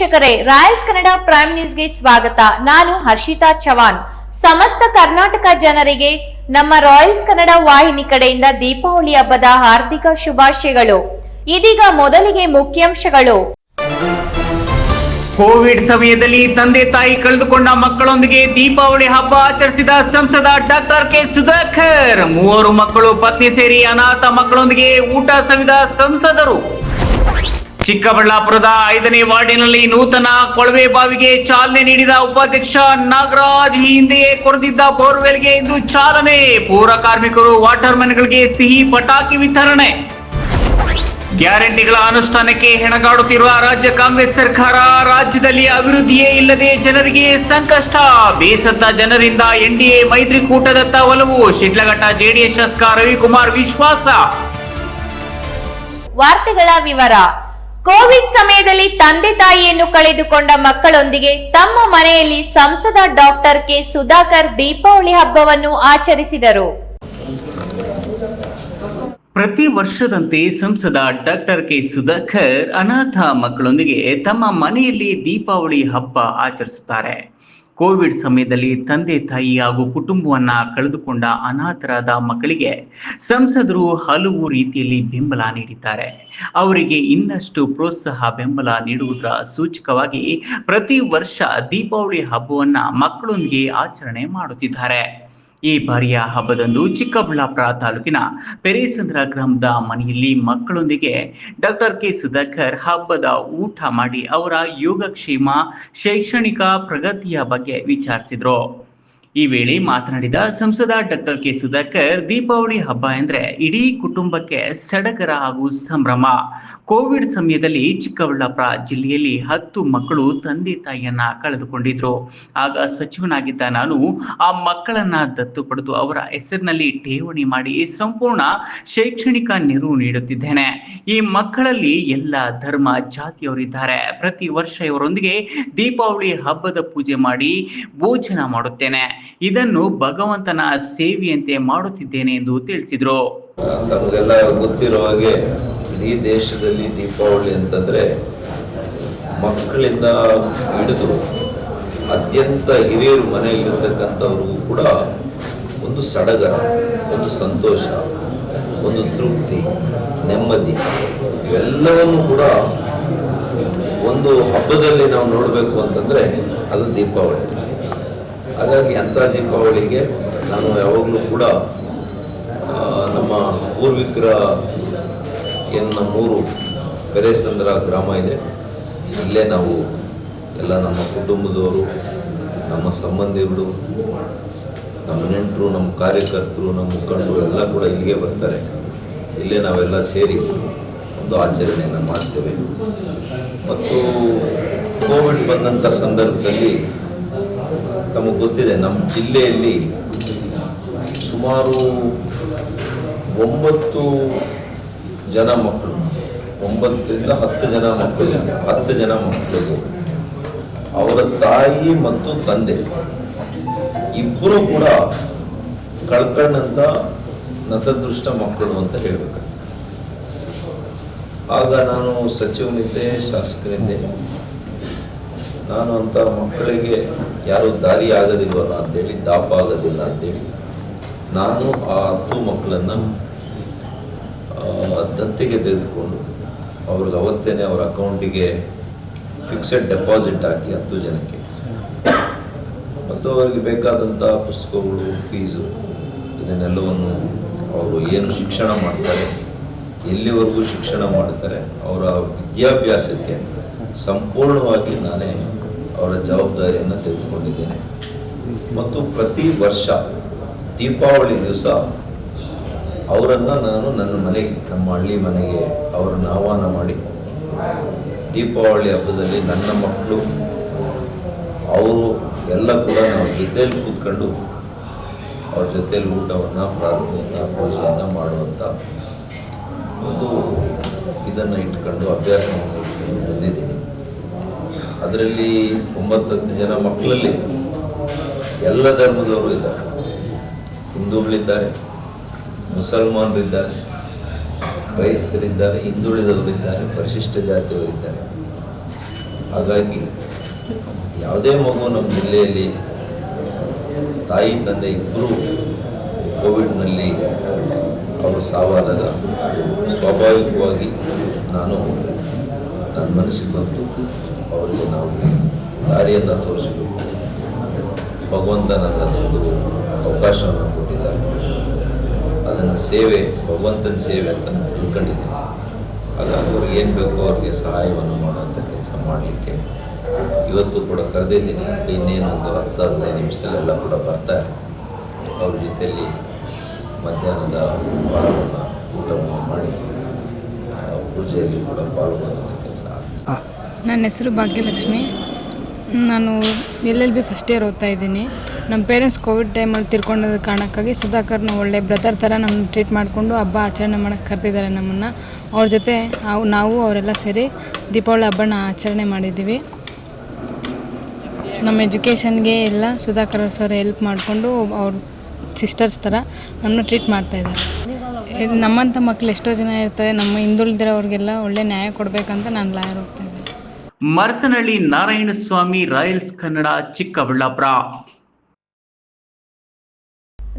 ವೀಕ್ಷಕರೇ, Royals Kannada prime ನ್ಯೂಸ್ಗೆ ಸ್ವಾಗತ. ನಾನು ಹರ್ಷಿತಾ ಚವಾನ್ ಸಮಸ್ತ ಕರ್ನಾಟಕ ಜನರಿಗೆ ನಮ್ಮ ರಾಯಲ್ಸ್ ಕನ್ನಡ ವಾಹಿನಿ ಕಡೆಯಿಂದ ದೀಪಾವಳಿ ಹಬ್ಬದ ಹಾರ್ದಿಕ ಶುಭಾಶಯಗಳು. ಇದೀಗ ಮೊದಲಿಗೆ ಮುಖ್ಯಾಂಶಗಳು. ಕೋವಿಡ್ ಸಮಯದಲ್ಲಿ ತಂದೆ ತಾಯಿ ಕಳೆದುಕೊಂಡ ಮಕ್ಕಳೊಂದಿಗೆ ದೀಪಾವಳಿ ಹಬ್ಬ ಆಚರಿಸಿದ ಸಂಸದ ಡಾಕ್ಟರ್ ಕೆ. ಸುಧಾಕರ್. ಮೂವರು ಮಕ್ಕಳು ಪತ್ನಿ ಸೇರಿ ಅನಾಥ ಮಕ್ಕಳೊಂದಿಗೆ ಊಟ ಸವಿದ ಸಂಸದರು. ಚಿಕ್ಕಬಳ್ಳಾಪುರದ ಐದನೇ ವಾರ್ಡಿನಲ್ಲಿ ನೂತನ ಕೊಳವೆ ಬಾವಿಗೆ ಚಾಲನೆ ನೀಡಿದ ಉಪಾಧ್ಯಕ್ಷ ನಾಗರಾಜ್ ಈ ಹಿಂದೆಯೇ ಕೊರೆದಿದ್ದ ಬೋರ್ವೆಲ್ಗೆ ಇಂದು ಚಾಲನೆ. ಪೌರ ಕಾರ್ಮಿಕರು ವಾಟರ್ ಮ್ಯಾನ್ಗಳಿಗೆ ಸಿಹಿ ಪಟಾಕಿ ವಿತರಣೆ. ಗ್ಯಾರಂಟಿಗಳ ಅನುಷ್ಠಾನಕ್ಕೆ ಹೆಣಗಾಡುತ್ತಿರುವ ರಾಜ್ಯ ಕಾಂಗ್ರೆಸ್ ಸರ್ಕಾರ ರಾಜ್ಯದಲ್ಲಿ ಅಭಿವೃದ್ಧಿಯೇ ಇಲ್ಲದೆ ಜನರಿಗೆ ಸಂಕಷ್ಟ. ಬೇಸತ್ತ ಜನರಿಂದ ಎನ್ಡಿಎ ಮೈತ್ರಿಕೂಟದತ್ತ ಒಲವು. ಶಿಡ್ಲಘಟ್ಟ ಜೆಡಿಎಸ್ ಶಾಸಕ ರವಿಕುಮಾರ್ ವಿಶ್ವಾಸ. ವಾರ್ತೆಗಳ ವಿವರ. ಕೋವಿಡ್ ಸಮಯದಲ್ಲಿ ತಂದೆ ತಾಯಿಯನ್ನು ಕಳೆದುಕೊಂಡ ಮಕ್ಕಳೊಂದಿಗೆ ತಮ್ಮ ಮನೆಯಲ್ಲಿ ಸಂಸದ ಡಾಕ್ಟರ್ ಕೆ ಸುಧಾಕರ್ ದೀಪಾವಳಿ ಹಬ್ಬವನ್ನು ಆಚರಿಸಿದರು. ಪ್ರತಿ ವರ್ಷದಂತೆ ಸಂಸದ ಡಾಕ್ಟರ್ ಕೆ ಸುಧಾಕರ್ ಅನಾಥ ಮಕ್ಕಳೊಂದಿಗೆ ತಮ್ಮ ಮನೆಯಲ್ಲಿ ದೀಪಾವಳಿ ಹಬ್ಬ ಆಚರಿಸುತ್ತಾರೆ. ಕೋವಿಡ್ ಸಮಯದಲ್ಲಿ ತಂದೆ, ತಾಯಿ ಹಾಗೂ ಕುಟುಂಬವನ್ನ ಕಳೆದುಕೊಂಡ ಅನಾಥರಾದ ಮಕ್ಕಳಿಗೆ ಸಂಸದರು ಹಲವು ರೀತಿಯಲ್ಲಿ ಬೆಂಬಲ ನೀಡಿದ್ದಾರೆ. ಅವರಿಗೆ ಇನ್ನಷ್ಟು ಪ್ರೋತ್ಸಾಹ, ಬೆಂಬಲ ನೀಡುವುದರ ಸೂಚಕವಾಗಿ ಪ್ರತಿ ವರ್ಷ ದೀಪಾವಳಿ ಹಬ್ಬವನ್ನ ಮಕ್ಕಳೊಂದಿಗೆ ಆಚರಣೆ ಮಾಡುತ್ತಿದ್ದಾರೆ. ಈ ಬಾರಿಯ ಹಬ್ಬದಂದು ಚಿಕ್ಕಬಳ್ಳಾಪುರ ತಾಲೂಕಿನ ಪೆರೇಸಂದ್ರ ಗ್ರಾಮದ ಮನೆಯಲ್ಲಿ ಮಕ್ಕಳೊಂದಿಗೆ ಡಾಕ್ಟರ್ ಕೆ ಸುಧಾಕರ್ ಹಬ್ಬದ ಊಟ ಮಾಡಿ ಅವರ ಯೋಗಕ್ಷೇಮ, ಶೈಕ್ಷಣಿಕ ಪ್ರಗತಿಯ ಬಗ್ಗೆ ವಿಚಾರಿಸಿದ್ರು. ಈ ವೇಳೆ ಮಾತನಾಡಿದ ಸಂಸದ ಡಾಕ್ಟರ್ ಕೆ ಸುಧಾಕರ್, ದೀಪಾವಳಿ ಹಬ್ಬ ಎಂದ್ರೆ ಇಡೀ ಕುಟುಂಬಕ್ಕೆ ಸಡಗರ ಹಾಗೂ ಸಂಭ್ರಮ. ಕೋವಿಡ್ ಸಮಯದಲ್ಲಿ ಚಿಕ್ಕಬಳ್ಳಾಪುರ ಜಿಲ್ಲೆಯಲ್ಲಿ ಹತ್ತು ಮಕ್ಕಳು ತಂದೆ ತಾಯಿಯನ್ನ ಕಳೆದುಕೊಂಡಿದ್ರು. ಆಗ ಸಚಿವನಾಗಿದ್ದ ನಾನು ಆ ಮಕ್ಕಳನ್ನ ದತ್ತು ಪಡೆದು ಅವರ ಹೆಸರಿನಲ್ಲಿ ಠೇವಣಿ ಮಾಡಿ ಸಂಪೂರ್ಣ ಶೈಕ್ಷಣಿಕ ನೆರವು ನೀಡುತ್ತಿದ್ದೇನೆ. ಈ ಮಕ್ಕಳಲ್ಲಿ ಎಲ್ಲ ಧರ್ಮ ಜಾತಿಯವರಿದ್ದಾರೆ. ಪ್ರತಿ ವರ್ಷ ಇವರೊಂದಿಗೆ ದೀಪಾವಳಿ ಹಬ್ಬದ ಪೂಜೆ ಮಾಡಿ ಭೋಜನ ಮಾಡುತ್ತೇನೆ. ಇದನ್ನು ಭಗವಂತನ ಸೇವೆಯಂತೆ ಮಾಡುತ್ತಿದ್ದೇನೆ ಎಂದು ತಿಳಿಸಿದ್ರು. ತಮಗೆಲ್ಲ ಗೊತ್ತಿರೋ ಹಾಗೆ ಈ ದೇಶದಲ್ಲಿ ದೀಪಾವಳಿ ಅಂತಂದ್ರೆ ಮಕ್ಕಳಿಂದ ಹಿಡಿದು ಅತ್ಯಂತ ಹಿರಿಯರು ಮನೆಯಲ್ಲಿರ್ತಕ್ಕಂಥವ್ರಿಗೂ ಕೂಡ ಒಂದು ಸಡಗರ, ಒಂದು ಸಂತೋಷ, ಒಂದು ತೃಪ್ತಿ, ನೆಮ್ಮದಿ ಇವೆಲ್ಲವನ್ನು ಕೂಡ ಒಂದು ಹಬ್ಬದಲ್ಲಿ ನಾವು ನೋಡಬೇಕು ಅಂತಂದರೆ ಅದು ದೀಪಾವಳಿ. ಹಾಗಾಗಿ ಅಂಥ ದೀಪಾವಳಿಗೆ ನಾನು ಯಾವಾಗಲೂ ಕೂಡ ನಮ್ಮ ಪೂರ್ವಿಕರ ಎನ್ನ ಮೂರು ಬೆರೆಸಂದ್ರ ಗ್ರಾಮ ಇದೆ. ಇಲ್ಲೇ ನಾವು ಎಲ್ಲ ನಮ್ಮ ಕುಟುಂಬದವರು, ನಮ್ಮ ಸಂಬಂಧಿಗಳು, ನಮ್ಮ ನೆಂಟರು, ನಮ್ಮ ಕಾರ್ಯಕರ್ತರು, ನಮ್ಮ ಮುಖಂಡರು ಎಲ್ಲ ಕೂಡ ಇಲ್ಲಿಗೆ ಬರ್ತಾರೆ. ಇಲ್ಲೇ ನಾವೆಲ್ಲ ಸೇರಿ ಒಂದು ಆಚರಣೆಯನ್ನು ಮಾಡ್ತೇವೆ. ಮತ್ತು ಕೋವಿಡ್ ಬಂದಂಥ ಸಂದರ್ಭದಲ್ಲಿ ತಮಗೆ ಗೊತ್ತಿದೆ ನಮ್ಮ ಜಿಲ್ಲೆಯಲ್ಲಿ ಸುಮಾರು ಒಂಬತ್ತು ಜನ ಮಕ್ಕಳು ಒಂಬತ್ತರಿಂದ ಹತ್ತು ಜನ ಮಕ್ಕಳು ಹತ್ತು ಜನ ಮಕ್ಕಳು ಅವರ ತಾಯಿ ಮತ್ತು ತಂದೆ. ಇಬ್ಬರು ಕೂಡ ಕಳ್ಕೊಂಡಂಥ ನತದೃಷ್ಟ ಮಕ್ಕಳು ಅಂತ ಹೇಳ್ಬೇಕು. ಆಗ ನಾನು ಸಚಿವನಿದ್ದೆ, ಶಾಸಕನಿದ್ದೆ. ನಾನು ಅಂತ ಮಕ್ಕಳಿಗೆ ಯಾರು ದಾರಿ ಆಗೋದಿಲ್ವಲ್ಲ ಅಂತೇಳಿ ದಾಪ ಆಗೋದಿಲ್ಲ ಅಂತೇಳಿ ನಾನು ಆ ಹತ್ತು ಮಕ್ಕಳನ್ನು ದತ್ತಿಗೆ ತೆಗೆದುಕೊಂಡು ಅವ್ರಿಗೆ ಅವತ್ತೇನೆ ಅವರ ಅಕೌಂಟಿಗೆ ಫಿಕ್ಸೆಡ್ ಡೆಪಾಸಿಟ್ ಹಾಕಿ ಹತ್ತು ಜನಕ್ಕೆ. ಮತ್ತು ಅವರಿಗೆ ಬೇಕಾದಂಥ ಪುಸ್ತಕಗಳು ಫೀಸು ಇದನ್ನೆಲ್ಲವನ್ನು ಅವರು ಏನು ಶಿಕ್ಷಣ ಮಾಡ್ತಾರೆ, ಎಲ್ಲಿವರೆಗೂ ಶಿಕ್ಷಣ ಮಾಡ್ತಾರೆ, ಅವರ ವಿದ್ಯಾಭ್ಯಾಸಕ್ಕೆ ಸಂಪೂರ್ಣವಾಗಿ ನಾನೇ ಅವರ ಜವಾಬ್ದಾರಿಯನ್ನು ತೆಗೆದುಕೊಂಡಿದ್ದೇನೆ. ಮತ್ತು ಪ್ರತಿ ವರ್ಷ ದೀಪಾವಳಿ ದಿವಸ ಅವರನ್ನು ನಾನು ನನ್ನ ಮನೆಗೆ, ನಮ್ಮ ಹಳ್ಳಿ ಮನೆಗೆ ಅವರನ್ನು ಆಹ್ವಾನ ಮಾಡಿ, ದೀಪಾವಳಿ ಹಬ್ಬದಲ್ಲಿ ನನ್ನ ಮಕ್ಕಳು, ಅವರು ಎಲ್ಲ ಕೂಡ ನಾವು ಜೊತೆಯಲ್ಲಿ ಕೂತ್ಕೊಂಡು ಅವ್ರ ಜೊತೆಯಲ್ಲಿ ಊಟವನ್ನು, ಪ್ರಾರ್ಥನೆಯನ್ನು ಪೂಜೆಯನ್ನು ಮಾಡುವಂಥ ಒಂದು ಇದನ್ನು ಇಟ್ಕೊಂಡು ಅಭ್ಯಾಸವನ್ನು ಬಂದಿದ್ದೀನಿ. ಅದರಲ್ಲಿ ಒಂಬತ್ತತ್ತು ಜನ ಮಕ್ಕಳಲ್ಲಿ ಎಲ್ಲ ಧರ್ಮದವರು ಇದ್ದಾರೆ. ಹಿಂದೂಗಳಿದ್ದಾರೆ, ಮುಸಲ್ಮಾನರಿದ್ದಾರೆ, ಕ್ರೈಸ್ತರಿದ್ದಾರೆ, ಹಿಂದುಳಿದವರಿದ್ದಾರೆ, ಪರಿಶಿಷ್ಟ ಜಾತಿಯವರಿದ್ದಾರೆ. ಹಾಗಾಗಿ ಯಾವುದೇ ಮಗು ನಮ್ಮ ಜಿಲ್ಲೆಯಲ್ಲಿ ತಾಯಿ, ತಂದೆ ಇಬ್ಬರು ಕೋವಿಡ್ನಲ್ಲಿ ಅವರು ಸಾವಾದಾಗ ಸ್ವಾಭಾವಿಕವಾಗಿ ನಾನು ನನ್ನ ಮನಸ್ಸಿಗೆ ಬಂತು. ಅವರಿಗೆ ನಾವು ದಾರಿಯನ್ನು ತೋರಿಸಬೇಕು ಭಗವಂತ ಒಂದು ಅವಕಾಶವನ್ನು ಕೊಟ್ಟಿದ್ದಾರೆ. ಅದನ್ನು ಸೇವೆ, ಭಗವಂತನ ಸೇವೆ ಅಂತ ನಾನು ತಿಳ್ಕೊಂಡಿದ್ದೀನಿ. ಹಾಗಾಗಿ ಅವ್ರಿಗೆ ಏನು ಬೇಕೋ ಅವ್ರಿಗೆ ಸಹಾಯವನ್ನು ಮಾಡುವಂಥ ಕೆಲಸ ಮಾಡಲಿಕ್ಕೆ ಇವತ್ತು ಕೂಡ ಕರೆದಿದ್ದೀನಿ. ಇನ್ನೇನೊಂದು ಹತ್ತು, ಹದಿನೈದು ನಿಮಿಷದಲ್ಲೆಲ್ಲ ಕೂಡ ಬರ್ತಾರೆ ಅವ್ರ ಜೊತೆಯಲ್ಲಿ ಮಧ್ಯಾಹ್ನದ ಊಟವನ್ನು ಮಾಡಿ ಪೂಜೆಯಲ್ಲಿ ಕೂಡ ಆಗುತ್ತೆ ನನ್ನ ಹೆಸರು ಭಾಗ್ಯಲಕ್ಷ್ಮಿ. ನಾನು L L B first year ಓದ್ತಾ ಇದ್ದೀನಿ. ನಮ್ಮ ಪೇರೆಂಟ್ಸ್ ಕೋವಿಡ್ ಟೈಮಲ್ಲಿ ತಿರ್ಕೊಂಡೋದ ಕಾರಣಕ್ಕಾಗಿ ಸುಧಾಕರ್ನ ಒಳ್ಳೆ ಬ್ರದರ್ ಥರ ನಮ್ಮನ್ನು ಟ್ರೀಟ್ ಮಾಡಿಕೊಂಡು ಹಬ್ಬ ಆಚರಣೆ ಮಾಡೋಕ್ಕೆ ಕರೆದಿದ್ದಾರೆ ನಮ್ಮನ್ನು. ಅವ್ರ ಜೊತೆ ಅವು, ನಾವು ಅವರೆಲ್ಲ ಸೇರಿ ದೀಪಾವಳಿ ಹಬ್ಬನ ಆಚರಣೆ ಮಾಡಿದ್ದೀವಿ. ನಮ್ಮ ಎಜುಕೇಷನ್ಗೆ ಎಲ್ಲ ಸುಧಾಕರ್ ಸರ್ ಹೆಲ್ಪ್ ಮಾಡಿಕೊಂಡು ಅವ್ರ ಸಿಸ್ಟರ್ಸ್ ಥರ ನಮ್ಮನ್ನು ಟ್ರೀಟ್ ಮಾಡ್ತಾಯಿದ್ದಾರೆ ನಮ್ಮಂಥ ಮಕ್ಕಳು ಎಷ್ಟೋ ಜನ ಇರ್ತಾರೆ. ನಮ್ಮ ಹಿಂದುಳಿದಿರೋರಿಗೆಲ್ಲ ಒಳ್ಳೆ ನ್ಯಾಯ ಕೊಡಬೇಕಂತ ನಾನು ಲಾಯರ್ ಹೋಗ್ತಾಯಿದ್ದೆ ಮರಸನಹಳ್ಳಿ ನಾರಾಯಣಸ್ವಾಮಿ ರಾಯಲ್ಸ್ ಕನ್ನಡ, ಚಿಕ್ಕಬಳ್ಳಾಪುರ.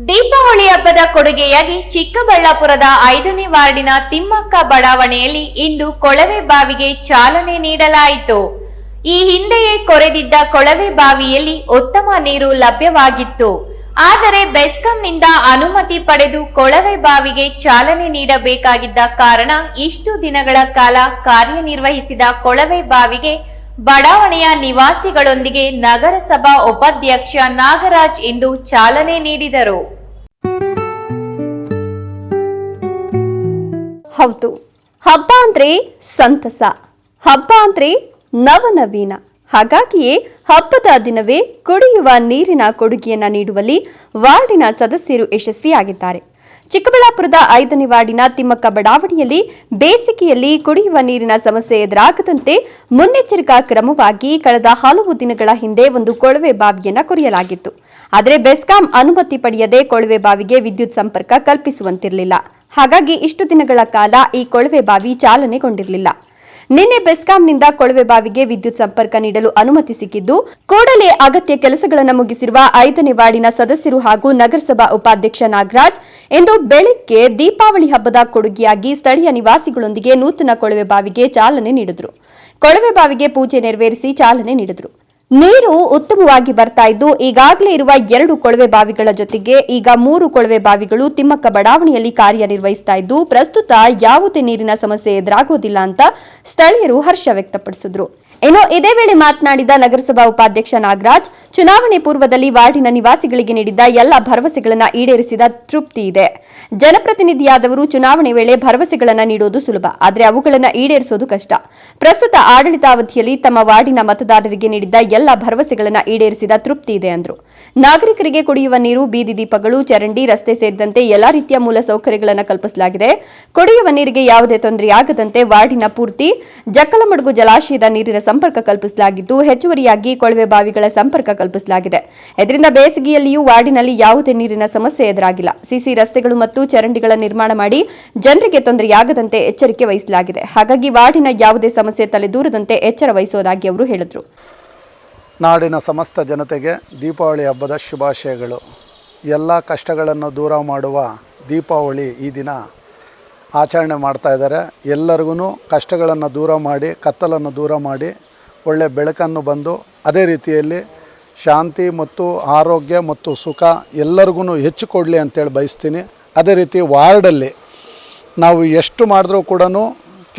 ದೀಪಾವಳಿ ಹಬ್ಬದ ಕೊಡುಗೆಯಾಗಿ ಚಿಕ್ಕಬಳ್ಳಾಪುರದ ಐದನೇ ವಾರ್ಡಿನ ತಿಮ್ಮಕ್ಕ ಬಡಾವಣೆಯಲ್ಲಿ ಇಂದು ಕೊಳವೆ ಬಾವಿಗೆ ಚಾಲನೆ ನೀಡಲಾಯಿತು. ಈ ಹಿಂದೆಯೇ ಕೊರೆದಿದ್ದ ಕೊಳವೆ ಬಾವಿಯಲ್ಲಿ ಉತ್ತಮ ನೀರು ಲಭ್ಯವಾಗಿತ್ತು. ಆದರೆ ಬೆಸ್ಕಂನಿಂದ ಅನುಮತಿ ಪಡೆದು ಕೊಳವೆ ಬಾವಿಗೆ ಚಾಲನೆ ನೀಡಬೇಕಾಗಿದ್ದ ಕಾರಣ ಇಷ್ಟು ದಿನಗಳ ಕಾಲ ಕಾರ್ಯನಿರ್ವಹಿಸಿದ ಕೊಳವೆ ಬಾವಿಗೆ ಬಡಾವಣೆಯ ನಿವಾಸಿಗಳೊಂದಿಗೆ ನಗರಸಭಾ ಉಪಾಧ್ಯಕ್ಷ ನಾಗರಾಜ್ ಇಂದು ಚಾಲನೆ ನೀಡಿದರು. ಹೌದು. ಹಬ್ಬ ಅಂದ್ರೆ ಸಂತಸ. ಹಬ್ಬ ಅಂದ್ರೆ ನವನವೀನ. ಹಾಗಾಗಿಯೇ ಹಬ್ಬದ ದಿನವೇ ಕುಡಿಯುವ ನೀರಿನ ಕೊಡುಗೆಯನ್ನು ನೀಡುವಲ್ಲಿ ವಾರ್ಡಿನ ಸದಸ್ಯರು ಯಶಸ್ವಿಯಾಗಿದ್ದಾರೆ. ಚಿಕ್ಕಬಳ್ಳಾಪುರದ ಐದನೇ ವಾರ್ಡಿನ ತಿಮ್ಮಕ್ಕ ಬಡಾವಣೆಯಲ್ಲಿ ಬೇಸಿಗೆಯಲ್ಲಿ ಕುಡಿಯುವ ನೀರಿನ ಸಮಸ್ಯೆ ಎದುರಾಗದಂತೆ ಮುನ್ನೆಚ್ಚರಿಕಾ ಕ್ರಮವಾಗಿ ಕಳೆದ ಹಲವು ದಿನಗಳ ಹಿಂದೆ ಒಂದು ಕೊಳವೆ ಬಾವಿಯನ್ನು ಕೊರೆಯಲಾಗಿತ್ತು. ಆದರೆ ಬೆಸ್ಕಾಂ ಅನುಮತಿ ಪಡೆಯದೆ ಕೊಳವೆ ಬಾವಿಗೆ ವಿದ್ಯುತ್ ಸಂಪರ್ಕ ಕಲ್ಪಿಸುವಂತಿರಲಿಲ್ಲ. ಹಾಗಾಗಿ ಇಷ್ಟು ದಿನಗಳ ಕಾಲ ಈ ಕೊಳವೆ ಬಾವಿ ಚಾಲನೆಗೊಂಡಿರಲಿಲ್ಲ. ನಿನ್ನೆ ಬೆಸ್ಕಾಂನಿಂದ ಕೊಳವೆ ಬಾವಿಗೆ ವಿದ್ಯುತ್ ಸಂಪರ್ಕ ನೀಡಲು ಅನುಮತಿ ಸಿಕ್ಕಿದ್ದು, ಕೂಡಲೇ ಅಗತ್ಯ ಕೆಲಸಗಳನ್ನು ಮುಗಿಸಿರುವ ಐದನೇ ವಾರ್ಡಿನ ಸದಸ್ಯರು ಹಾಗೂ ನಗರಸಭಾ ಉಪಾಧ್ಯಕ್ಷ ನಾಗರಾಜ್, ಇಂದು ಬೆಳಗ್ಗೆ ದೀಪಾವಳಿ ಹಬ್ಬದ ಕೊಡುಗೆಯಾಗಿ ಸ್ಥಳೀಯ ನಿವಾಸಿಗಳೊಂದಿಗೆ ನೂತನ ಕೊಳವೆ ಬಾವಿಗೆ ಚಾಲನೆ ನೀಡಿದರು. ಕೊಳವೆ ಬಾವಿಗೆ ಪೂಜೆ ನೆರವೇರಿಸಿ ಚಾಲನೆ ನೀಡಿದ್ರು. ನೀರು ಉತ್ತಮವಾಗಿ ಬರ್ತಾ ಇದ್ದು, ಈಗಾಗಲೇ ಇರುವ ಎರಡು ಕೊಳವೆ ಬಾವಿಗಳ ಜೊತೆಗೆ ಈಗ ಮೂರು ಕೊಳವೆ ಬಾವಿಗಳು ತಿಮ್ಮಕ್ಕ ಬಡಾವಣೆಯಲ್ಲಿ ಕಾರ್ಯನಿರ್ವಹಿಸ್ತಾ ಇದ್ದು, ಪ್ರಸ್ತುತ ಯಾವುದೇ ನೀರಿನ ಸಮಸ್ಯೆ ಎದುರಾಗೋದಿಲ್ಲ ಅಂತ ಸ್ಥಳೀಯರು ಹರ್ಷ ವ್ಯಕ್ತಪಡಿಸಿದ್ರು. ಇನ್ನು ಇದೇ ವೇಳೆ ಮಾತನಾಡಿದ ನಗರಸಭಾ ಉಪಾಧ್ಯಕ್ಷ ನಾಗರಾಜ್, ಚುನಾವಣೆ ಪೂರ್ವದಲ್ಲಿ ವಾರ್ಡಿನ ನಿವಾಸಿಗಳಿಗೆ ನೀಡಿದ್ದ ಎಲ್ಲ ಭರವಸೆಗಳನ್ನು ಈಡೇರಿಸಿದ ತೃಪ್ತಿ ಇದೆ. ಜನಪ್ರತಿನಿಧಿಯಾದವರು ಚುನಾವಣೆ ವೇಳೆ ಭರವಸೆಗಳನ್ನು ನೀಡೋದು ಸುಲಭ, ಆದರೆ ಅವುಗಳನ್ನು ಈಡೇರಿಸೋದು ಕಷ್ಟ. ಪ್ರಸ್ತುತ ಆಡಳಿತಾವಧಿಯಲ್ಲಿ ತಮ್ಮ ವಾರ್ಡಿನ ಮತದಾರರಿಗೆ ನೀಡಿದ್ದ ಎಲ್ಲ ಭರವಸೆಗಳನ್ನು ಈಡೇರಿಸಿದ ತೃಪ್ತಿ ಇದೆ ಅಂದ್ರು. ನಾಗರಿಕರಿಗೆ ಕುಡಿಯುವ ನೀರು, ಬೀದಿ ದೀಪಗಳು, ಚರಂಡಿ, ರಸ್ತೆ ಸೇರಿದಂತೆ ಎಲ್ಲಾ ರೀತಿಯ ಮೂಲ ಸೌಕರ್ಯಗಳನ್ನು ಕಲ್ಪಿಸಲಾಗಿದೆ. ಕುಡಿಯುವ ನೀರಿಗೆ ಯಾವುದೇ ತೊಂದರೆಯಾಗದಂತೆ ವಾರ್ಡಿನ ಪೂರ್ತಿ ಜಕ್ಕಲಮಡುಗು ಜಲಾಶಯದ ನೀರಿನ ಸಂಪರ್ಕ ಕಲ್ಪಿಸಲಾಗಿದ್ದು ಹೆಚ್ಚುವರಿಯಾಗಿ ಕೊಳವೆ ಬಾವಿಗಳ ಸಂಪರ್ಕ ಕಲ್ಪಿಸಲಾಗಿದೆ. ಇದರಿಂದ ಬೇಸಿಗೆಯಲ್ಲಿಯೂ ವಾರ್ಡಿನಲ್ಲಿ ಯಾವುದೇ ನೀರಿನ ಸಮಸ್ಯೆ ಎದುರಾಗಿಲ್ಲ. ಸಿಸಿ ರಸ್ತೆಗಳು ಮತ್ತು ಚರಂಡಿಗಳ ನಿರ್ಮಾಣ ಮಾಡಿ ಜನರಿಗೆ ತೊಂದರೆಯಾಗದಂತೆ ಎಚ್ಚರಿಕೆ ವಹಿಸಲಾಗಿದೆ. ಹಾಗಾಗಿ ವಾರ್ಡಿನ ಯಾವುದೇ ಸಮಸ್ಯೆ ತಲೆದೂರದಂತೆ ಎಚ್ಚರ ವಹಿಸುವುದಾಗಿ ಅವರು ಹೇಳಿದರು. ನಾಡಿನ ಸಮಸ್ತ ಜನತೆಗೆ ದೀಪಾವಳಿ ಹಬ್ಬದ ಶುಭಾಶಯಗಳು. ಎಲ್ಲ ಕಷ್ಟಗಳನ್ನು ದೂರ ಮಾಡುವ ದೀಪಾವಳಿ ಈ ದಿನ ಆಚರಣೆ ಮಾಡ್ತಾ ಇದ್ದಾರೆ. ಎಲ್ಲರಿಗೂ ಕಷ್ಟಗಳನ್ನು ದೂರ ಮಾಡಿ, ಕತ್ತಲನ್ನು ದೂರ ಮಾಡಿ, ಒಳ್ಳೆ ಬೆಳಕನ್ನು ಬಂದು ಅದೇ ರೀತಿಯಲ್ಲಿ ಶಾಂತಿ ಮತ್ತು ಆರೋಗ್ಯ ಮತ್ತು ಸುಖ ಎಲ್ಲರಿಗೂ ಹೆಚ್ಚು ಕೊಡಲಿ ಅಂತೇಳಿ ಬಯಸ್ತೀನಿ. ಅದೇ ರೀತಿ ವಾರ್ಡಲ್ಲಿ ನಾವು ಎಷ್ಟು ಮಾಡಿದ್ರೂ ಕೂಡ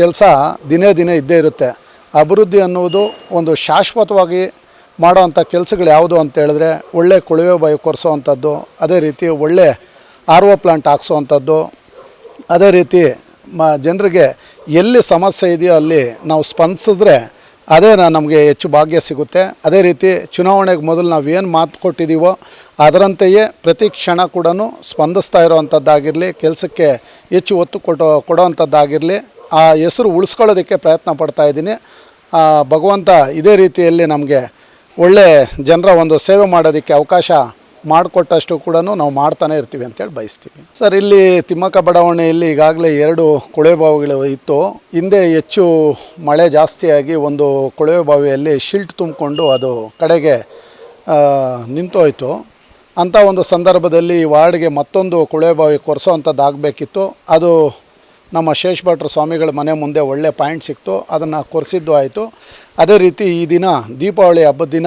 ಕೆಲಸ ದಿನೇ ದಿನೇ ಇದ್ದೇ ಇರುತ್ತೆ. ಅಭಿವೃದ್ಧಿ ಅನ್ನುವುದು ಒಂದು ಶಾಶ್ವತವಾಗಿ ಮಾಡೋವಂಥ ಕೆಲಸಗಳು ಯಾವುದು ಅಂತ ಹೇಳಿದ್ರೆ ಒಳ್ಳೆ ಕೊಳವೆ ಬಾಯಿ ಕೊರೆಸೋವಂಥದ್ದು, ಅದೇ ರೀತಿ ಒಳ್ಳೆ ಆರ್ ಪ್ಲಾಂಟ್ ಹಾಕ್ಸೋವಂಥದ್ದು ಅದೇ ರೀತಿ ಮ ಜನರಿಗೆ ಎಲ್ಲಿ ಸಮಸ್ಯೆ ಇದೆಯೋ ಅಲ್ಲಿ ನಾವು ಸ್ಪಂದಿಸಿದ್ರೆ ಅದೇ ನಮಗೆ ಹೆಚ್ಚು ಭಾಗ್ಯ ಸಿಗುತ್ತೆ. ಅದೇ ರೀತಿ ಚುನಾವಣೆಗೆ ಮೊದಲು ನಾವು ಏನು ಮಾತು ಕೊಟ್ಟಿದ್ದೀವೋ ಅದರಂತೆಯೇ ಪ್ರತಿ ಕ್ಷಣ ಕೂಡ ಸ್ಪಂದಿಸ್ತಾ ಇರೋವಂಥದ್ದಾಗಿರಲಿ, ಕೆಲಸಕ್ಕೆ ಹೆಚ್ಚು ಒತ್ತು ಕೊಟ್ಟು ಕೊಡೋವಂಥದ್ದಾಗಿರಲಿ, ಆ ಹೆಸರು ಉಳಿಸ್ಕೊಳ್ಳೋದಕ್ಕೆ ಪ್ರಯತ್ನ ಪಡ್ತಾ ಇದ್ದೀನಿ. ಭಗವಂತ ಇದೇ ರೀತಿಯಲ್ಲಿ ನಮಗೆ ಒಳ್ಳೆ ಜನರ ಒಂದು ಸೇವೆ ಮಾಡೋದಕ್ಕೆ ಅವಕಾಶ ಮಾಡಿಕೊಟ್ಟಷ್ಟು ಕೂಡ ನಾವು ಮಾಡ್ತಾನೆ ಇರ್ತೀವಿ ಅಂತೇಳಿ ಬಯಸ್ತೀವಿ. ಸರ್, ಇಲ್ಲಿ ತಿಮ್ಮಕ್ಕ ಬಡಾವಣೆಯಲ್ಲಿ ಈಗಾಗಲೇ ಎರಡು ಕೊಳವೆ ಬಾವಿಗಳು ಇತ್ತು. ಹಿಂದೆ ಹೆಚ್ಚು ಮಳೆ ಜಾಸ್ತಿಯಾಗಿ ಒಂದು ಕೊಳವೆ ಬಾವಿಯಲ್ಲಿ ಶಿಲ್ಟ್ ತುಂಬಿಕೊಂಡು ಅದು ಕಡೆಗೆ ನಿಂತೋಯ್ತು. ಅಂಥ ಒಂದು ಸಂದರ್ಭದಲ್ಲಿ ಈ ವಾರ್ಡ್ಗೆ ಮತ್ತೊಂದು ಕೊಳವೆ ಬಾವಿ ಕೊರೆಸೋ ಅದು ನಮ್ಮ ಶೇಷ್ ಭಟ್ರ ಸ್ವಾಮಿಗಳ ಮನೆ ಮುಂದೆ ಒಳ್ಳೆ ಪಾಯಿಂಟ್ ಸಿಕ್ತು. ಅದನ್ನು ಕೊರೆಸಿದ್ದು ಆಯಿತು. ಅದೇ ರೀತಿ ಈ ದಿನ ದೀಪಾವಳಿ ಹಬ್ಬದ ದಿನ